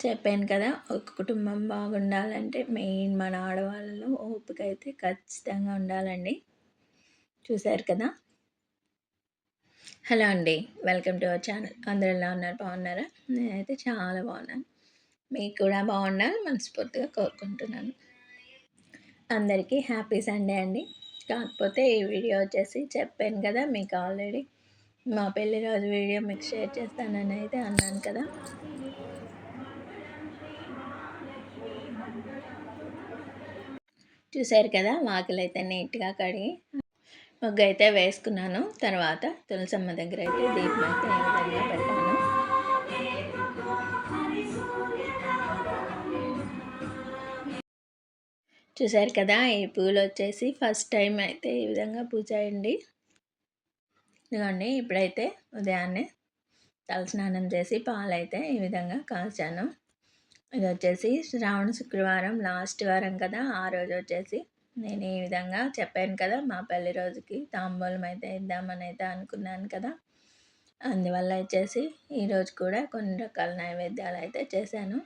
చెప్పాను కదా ఒక కుటుంబం బాగుండాలంటే మెయిన్ మన ఆడవాళ్ళలో ఓపిక అయితే ఖచ్చితంగా ఉండాలండి. చూశారు కదా? హలో అండి వెల్కమ్ టు అవర్ ఛానల్. అందరూ ఎలా ఉన్నారు? బాగున్నారా? నేనైతే చాలా బాగున్నాను. మీకు కూడా బాగుండాలి మనస్ఫూర్తిగా కోరుకుంటున్నాను. అందరికీ హ్యాపీ సండే అండి. కాకపోతే ఈ వీడియో వచ్చేసి చెప్పాను కదా మీకు ఆల్రెడీ మా పెళ్ళి రోజు వీడియో మీకు షేర్ చేస్తానని అయితే అన్నాను కదా. చూసారు కదా వాకిలు అయితే నీట్గా కడిగి ముగ్గు అయితే వేసుకున్నాను. తర్వాత తులసమ్మ దగ్గర అయితే దీపం అయితే ఏ విధంగా పెట్టాను. చూసారు కదా ఈ పూలు వచ్చేసి ఫస్ట్ టైం అయితే ఈ విధంగా పూజ అయ్యండి ఇదిగోండి ఇప్పుడైతే ఉదయాన్నే తలస్నానం చేసి పాలైతే ఈ విధంగా కాల్చాను. ఇది వచ్చేసి శ్రావణ శుక్రవారం లాస్ట్ వారం కదా ఆ రోజు వచ్చేసి. నేను ఈ విధంగా చెప్పాను కదా మా పెళ్ళి రోజుకి తాంబూలం అయితే ఇద్దామని అయితే అనుకున్నాను కదా. అందువల్ల వచ్చేసి ఈరోజు కూడా కొన్ని రకాల నైవేద్యాలు అయితే చేశాను.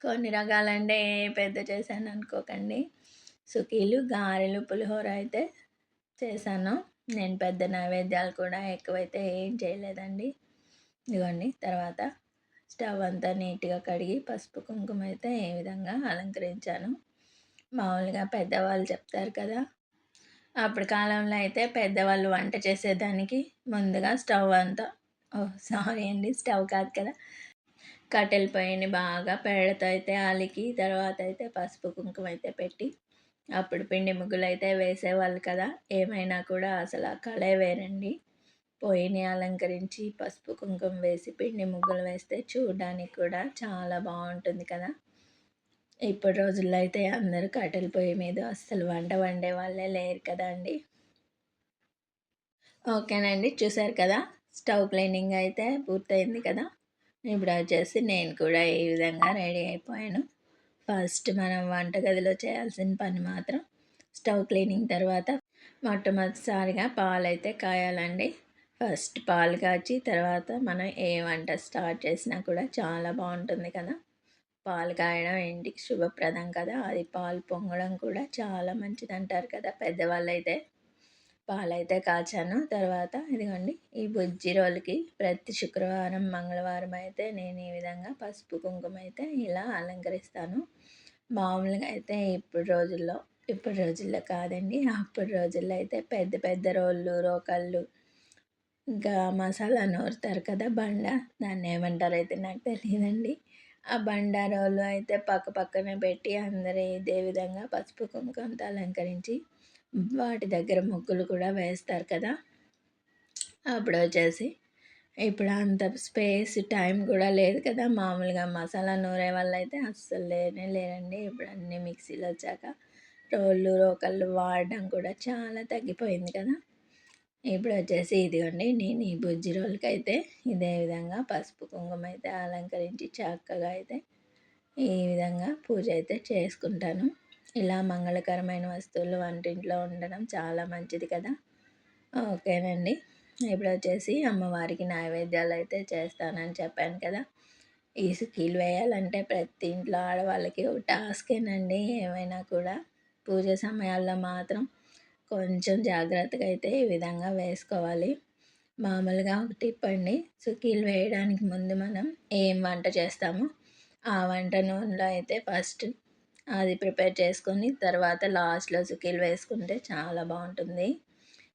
కొన్ని రకాలంటే పెద్ద చేశాను అనుకోకండి. సుఖీలు గారెలు పులిహోర అయితే చేశాను. నేను పెద్ద నైవేద్యాలు కూడా ఎక్కువైతే ఏం చేయలేదండి. ఇదిగోండి తర్వాత స్టవ్ అంతా నీట్గా కడిగి పసుపు కుంకుమ అయితే ఏ విధంగా అలంకరించాను. మామూలుగా పెద్దవాళ్ళు చెప్తారు కదా! అప్పుడు కాలంలో అయితే పెద్దవాళ్ళు వంట చేసేదానికి ముందుగా స్టవ్ అంతా ఓ సారీ అండి స్టవ్ కాదు కదా! కట్టెల పొయ్యిని బాగా పేడతో అయితే అలికి తర్వాత అయితే పసుపు కుంకుమ అయితే పెట్టి అప్పుడు పిండి ముగ్గులు అయితే వేసేవాళ్ళు కదా! ఏమైనా కూడా అసలు ఆ కళే వేరండి. పొయ్యిని అలంకరించి పసుపు కుంకుమ వేసి పిండి ముగ్గులు వేస్తే చూడడానికి కూడా చాలా బాగుంటుంది కదా. ఇప్పటి రోజుల్లో అయితే అందరూ కట్టెల పొయ్యి మీద అస్సలు వంట వండే వాళ్ళే లేరు కదా అండి. ఓకేనండి చూసారు కదా? స్టవ్ క్లీనింగ్ అయితే పూర్తయింది కదా? ఇప్పుడు వచ్చేసి నేను కూడా ఈ విధంగా రెడీ అయిపోయాను. ఫస్ట్ మనం వంటగదిలో చేయాల్సిన పని మాత్రం స్టవ్ క్లీనింగ్ తర్వాత మొట్టమొదటిసారిగా పాలు అయితే కాయాలండి. ఫస్ట్ పాలు కాచి తర్వాత మనం ఏ వంట స్టార్ట్ చేసినా కూడా చాలా బాగుంటుంది కదా. పాలు కాయడం ఇంటికి శుభప్రదం కదా. అది పాలు పొంగడం కూడా చాలా మంచిది అంటారు కదా పెద్దవాళ్ళు అయితే పాలైతే కాచాను. తర్వాత ఇదిగోండి ఈ బుజ్జి రోజుకి ప్రతి శుక్రవారం మంగళవారం అయితే నేను ఈ విధంగా పసుపు కుంకుమ అయితే ఇలా అలంకరిస్తాను. మామూలుగా అయితే ఇప్పుడు రోజుల్లో ఇప్పుడు రోజుల్లో కాదండి అప్పుడు రోజుల్లో అయితే పెద్ద పెద్ద రోళ్ళు రోకళ్ళు ఇంకా మసాలా నూరుతారు కదా బండ. దాన్ని ఏమంటారు అయితే నాకు తెలియదండి. ఆ బండారాలు అయితే పక్క పక్కనే పెట్టి అందరూ ఇదే విధంగా పసుపు కుంకుమతో అలంకరించి వాటి దగ్గర ముగ్గులు కూడా వేస్తారు కదా. అప్పుడు వచ్చేసి ఇప్పుడు అంత స్పేస్ టైం కూడా లేదు కదా. మామూలుగా మసాలా నూరే వాళ్ళు అయితే అస్సలు లేనే లేరండి. ఇప్పుడు అన్నీ మిక్సీలు వచ్చాక రోళ్ళు రోకళ్ళు వాడడం కూడా చాలా తగ్గిపోయింది కదా. ఇప్పుడు వచ్చేసి ఇదిగోండి నేను ఈ బుజ్జి రోల్కి అయితే ఇదే విధంగా పసుపు కుంకుమ అయితే అలంకరించి చక్కగా అయితే ఈ విధంగా పూజ అయితే చేసుకుంటాను. ఇలా మంగళకరమైన వస్తువులు వంటింట్లో ఉండడం చాలా మంచిది కదా. ఓకేనండి ఇప్పుడు వచ్చేసి అమ్మవారికి నైవేద్యాలు అయితే చేస్తానని చెప్పాను కదా. ఈ సుఖీలు వేయాలంటే ప్రతి ఇంట్లో ఆడవాళ్ళకి ఒక టాస్కేనండి ఏమైనా కూడా. పూజ సమయాల్లో మాత్రం కొంచెం జాగ్రత్తగా అయితే ఈ విధంగా వేసుకోవాలి. మామూలుగా ఒకటి టిప్ అండి వేయడానికి ముందు మనం ఏం వంట చేస్తామో ఆ వంట నూనెలో అయితే ఫస్ట్ అది ప్రిపేర్ చేసుకొని తర్వాత లాస్ట్లో సుకీలు వేసుకుంటే చాలా బాగుంటుంది.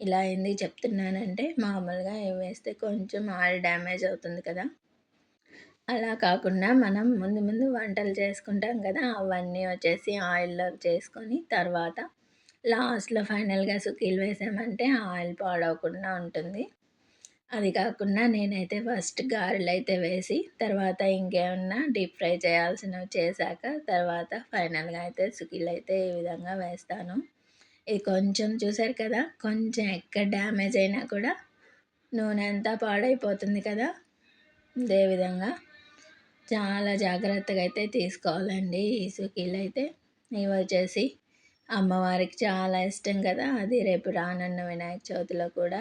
ఇలా ఎందుకు చెప్తున్నానంటే మామూలుగా వేస్తే కొంచెం ఆయిల్ డ్యామేజ్ అవుతుంది కదా. అలా కాకుండా మనం ముందు ముందు వంటలు చేసుకుంటాం కదా అవన్నీ వచ్చేసి ఆయిల్లో చేసుకొని తర్వాత లాస్ట్లో ఫైనల్గా సుకీలు వేసామంటే ఆయిల్ పాడవకుండా ఉంటుంది. అది కాకుండా నేనైతే ఫస్ట్ గారెలు అయితే వేసి తర్వాత ఇంకేమన్నా డీప్ ఫ్రై చేయాల్సినవి చేశాక తర్వాత ఫైనల్గా అయితే సుకీలు అయితే ఈ విధంగా వేస్తాను. ఇది కొంచెం చూసారు కదా కొంచెం ఎక్కడ డ్యామేజ్ అయినా కూడా నూనె అంతా పాడైపోతుంది కదా. ఇదే విధంగా చాలా జాగ్రత్తగా అయితే తీసుకోవాలండి ఈ సుఖీలు అయితే ఇవి వచ్చేసి అమ్మవారికి చాలా ఇష్టం కదా. అది రేపు రానున్న వినాయక చవితిలో కూడా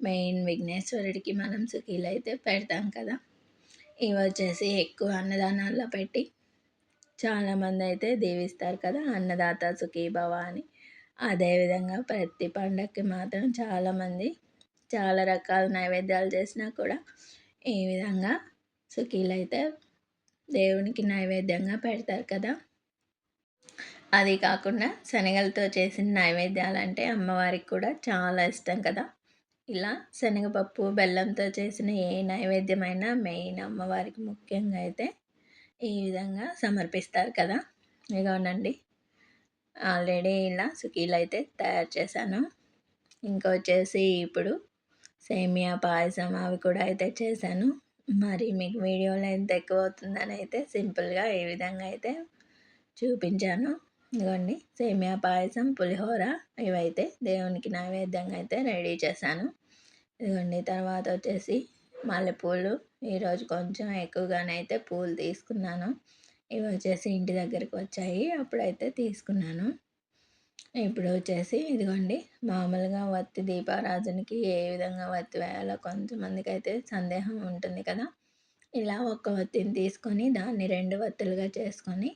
మెయిన్ విఘ్నేశ్వరుడికి మనం సుఖీలు అయితే పెడతాం కదా. ఇవి వచ్చేసి ఎక్కువ అన్నదానాల్లో పెట్టి చాలామంది అయితే దీవిస్తారు కదా అన్నదాత సుఖీభవ అని. అదేవిధంగా ప్రతి పండగకి మాత్రం చాలామంది చాలా రకాల నైవేద్యాలు చేసినా కూడా ఈ విధంగా సుఖీలు అయితే దేవునికి నైవేద్యంగా పెడతారు కదా. అది కాకుండా శనగలతో చేసిన నైవేద్యాలు అంటే అమ్మవారికి కూడా చాలా ఇష్టం కదా. ఇలా శనగపప్పు బెల్లంతో చేసిన ఏ నైవేద్యమైనా మెయిన్ అమ్మవారికి ముఖ్యంగా అయితే ఈ విధంగా సమర్పిస్తారు కదా. ఇదిగోనండి ఆల్రెడీ ఇలా సుఖీలు అయితే తయారు చేశాను. ఇంకా వచ్చేసి ఇప్పుడు సేమియా పాయసం అవి కూడా అయితే చేశాను. మరి మీకు వీడియోలో ఎంత ఎక్కువ అవుతుందని అయితే సింపుల్గా ఏ విధంగా అయితే చూపించాను. ఇదిగోండి సేమియా పాయసం పులిహోర ఇవైతే దేవునికి నైవేద్యంగా అయితే రెడీ చేశాను. ఇదిగోండి తర్వాత వచ్చేసి మల్లెపూలు. ఈరోజు కొంచెం ఎక్కువగానే అయితే పూలు తీసుకున్నాను. ఇవి వచ్చేసి ఇంటి దగ్గరికి వచ్చాయి అప్పుడైతే తీసుకున్నాను. ఇప్పుడు వచ్చేసి ఇదిగోండి మామూలుగా వత్తి దీపారాజునికి ఏ విధంగా వత్తి వేయాలో కొంతమందికి అయితే సందేహం ఉంటుంది కదా. ఇలా ఒక వత్తిని తీసుకొని దాన్ని రెండు వత్తులుగా చేసుకొని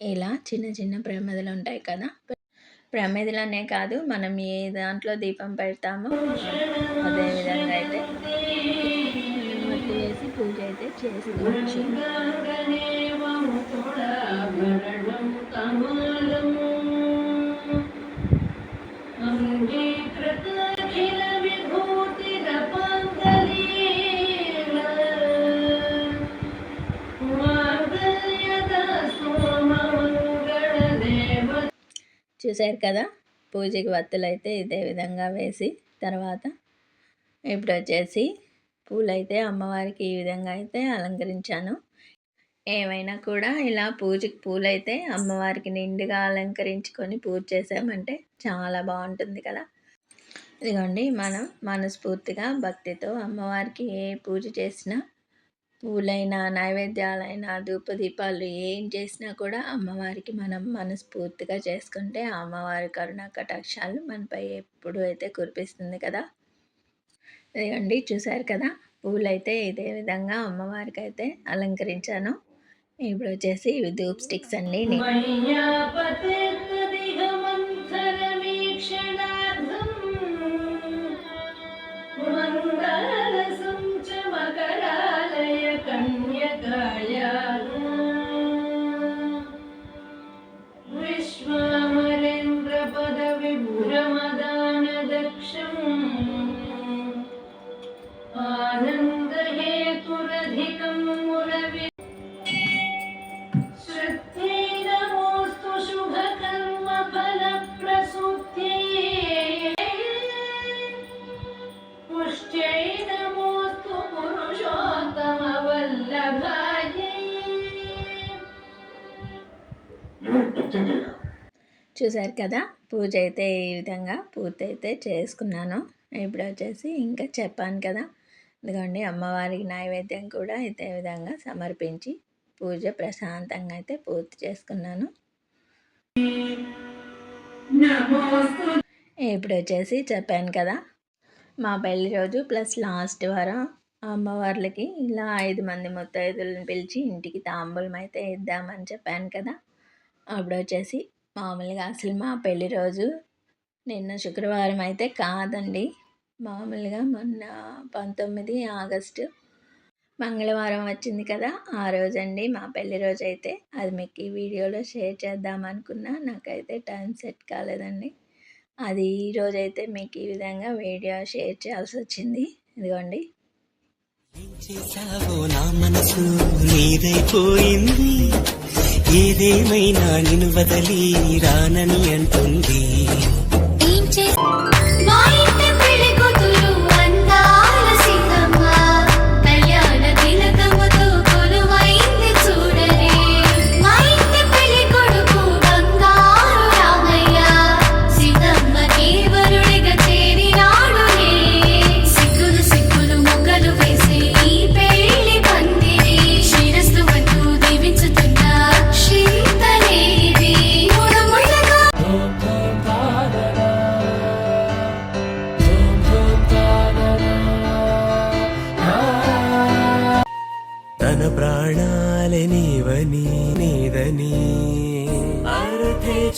ఇలా చిన్న చిన్న ప్రమేదలు ఉంటాయి కదా. ప్రమేదలనే కాదు మనం ఏ దాంట్లో దీపం పెడతామో అదే విధంగా అయితే వత్తి వేసి పూజ అయితే చేసుకోవచ్చు. చూశారు కదా? పూజకి వత్తులు అయితే ఇదే విధంగా వేసి తర్వాత ఇప్పుడు వచ్చేసి పూలైతే అమ్మవారికి ఈ విధంగా అయితే అలంకరించాను. ఏమైనా కూడా ఇలా పూజకి పూలైతే అమ్మవారికి నిండుగా అలంకరించుకొని పూజ చేసామంటే చాలా బాగుంటుంది కదా? ఇదిగోండి మనం మనస్ఫూర్తిగా భక్తితో అమ్మవారికి ఏ పూజ చేసినా పూలైనా నైవేద్యాలైనా ధూపదీపాలు ఏం చేసినా కూడా అమ్మవారికి మనం మనస్ఫూర్తిగా చేసుకుంటే ఆ అమ్మవారి కరుణ కటాక్షాలు మనపై ఎప్పుడు అయితే కురిపిస్తుంది కదా. అండి చూశారు కదా? పూలైతే ఇదే విధంగా అమ్మవారికి అయితే అలంకరించాను. ఇప్పుడు వచ్చేసి ఇవి ధూప్ స్టిక్స్ అండి. girl. చూసారు కదా? పూజ అయితే ఈ విధంగా పూర్తి అయితే చేసుకున్నాను. ఇప్పుడు వచ్చేసి ఇంకా చెప్పాను కదా? ఎందుకంటే అమ్మవారికి నైవేద్యం కూడా ఇదే విధంగా సమర్పించి పూజ ప్రశాంతంగా అయితే పూర్తి చేసుకున్నాను. ఇప్పుడు వచ్చేసి చెప్పాను కదా? మా పెళ్ళి రోజు ప్లస్ లాస్ట్ వారం అమ్మవార్లకి ఇలా ఐదు మంది ముత్తైదులను పిలిచి ఇంటికి తాంబూలం అయితే ఇద్దామని చెప్పాను కదా? అప్పుడు వచ్చేసి మామూలుగా అసలు మా పెళ్ళి రోజు నిన్న శుక్రవారం అయితే కాదండి. మామూలుగా మొన్న పంతొమ్మిది ఆగస్టు మంగళవారం వచ్చింది కదా ఆ రోజండి మా పెళ్ళి రోజు అయితే. అది మీకు ఈ వీడియోలో షేర్ చేద్దాం అనుకున్నా. నాకైతే టైం సెట్ కాలేదండి. అది ఈ మీకు ఈ విధంగా వీడియో షేర్ చేయాల్సి వచ్చింది. ఇదిగోండి. నా మనసు నీదైపోయింది. ఏదేమైనా నిన్ను వదలి రానని అంటుంది.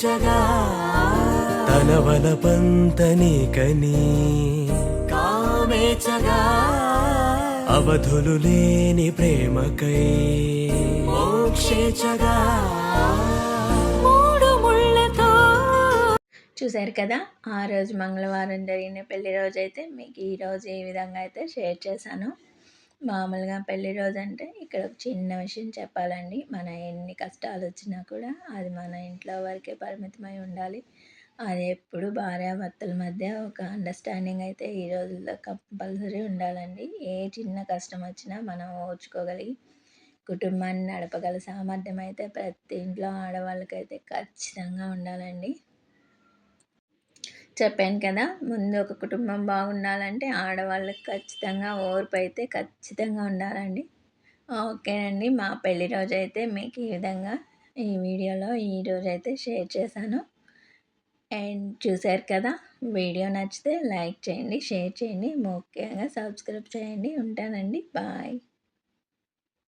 అర్థేచగా తన వలపంత నీకని. కామేచగా. అవధులు లేని ప్రేమకై. మోక్షేచగా. చూశారు కదా ఆ రోజు మంగళవారం జరిగిన పెళ్ళి రోజు అయితే మీకు ఈ రోజు ఈ విధంగా అయితే షేర్ చేశాను. మామూలుగా పెళ్ళి రోజు అంటే ఇక్కడ ఒక చిన్న విషయం చెప్పాలండి. మన ఎన్ని కష్టాలు వచ్చినా కూడా అది మన ఇంట్లో వరకే పరిమితమై ఉండాలి. అది ఎప్పుడు భార్యాభర్తల మధ్య ఒక అండర్స్టాండింగ్ అయితే ఈ రోజుల్లో కంపల్సరీ ఉండాలండి. ఏ చిన్న కష్టం వచ్చినా మనం ఓర్చుకోగలిగి కుటుంబాన్ని నడపగల సామర్థ్యం అయితే ప్రతి ఇంట్లో ఆడవాళ్ళకైతే ఖచ్చితంగా ఉండాలండి. చెప్పాను కదా ముందు ఒక కుటుంబం బాగుండాలంటే ఆడవాళ్ళకి ఖచ్చితంగా ఓర్పు అయితే ఖచ్చితంగా ఉండాలండి. ఓకేనండి. మా పెళ్ళి రోజు అయితే మీకు ఈ విధంగా ఈ వీడియోలో ఈ రోజు అయితే షేర్ చేశాను. అండ్ చూశారు కదా వీడియో నచ్చితే లైక్ చేయండి షేర్ చేయండి ముఖ్యంగా సబ్స్క్రైబ్ చేయండి. ఉంటానండి. బాయ్.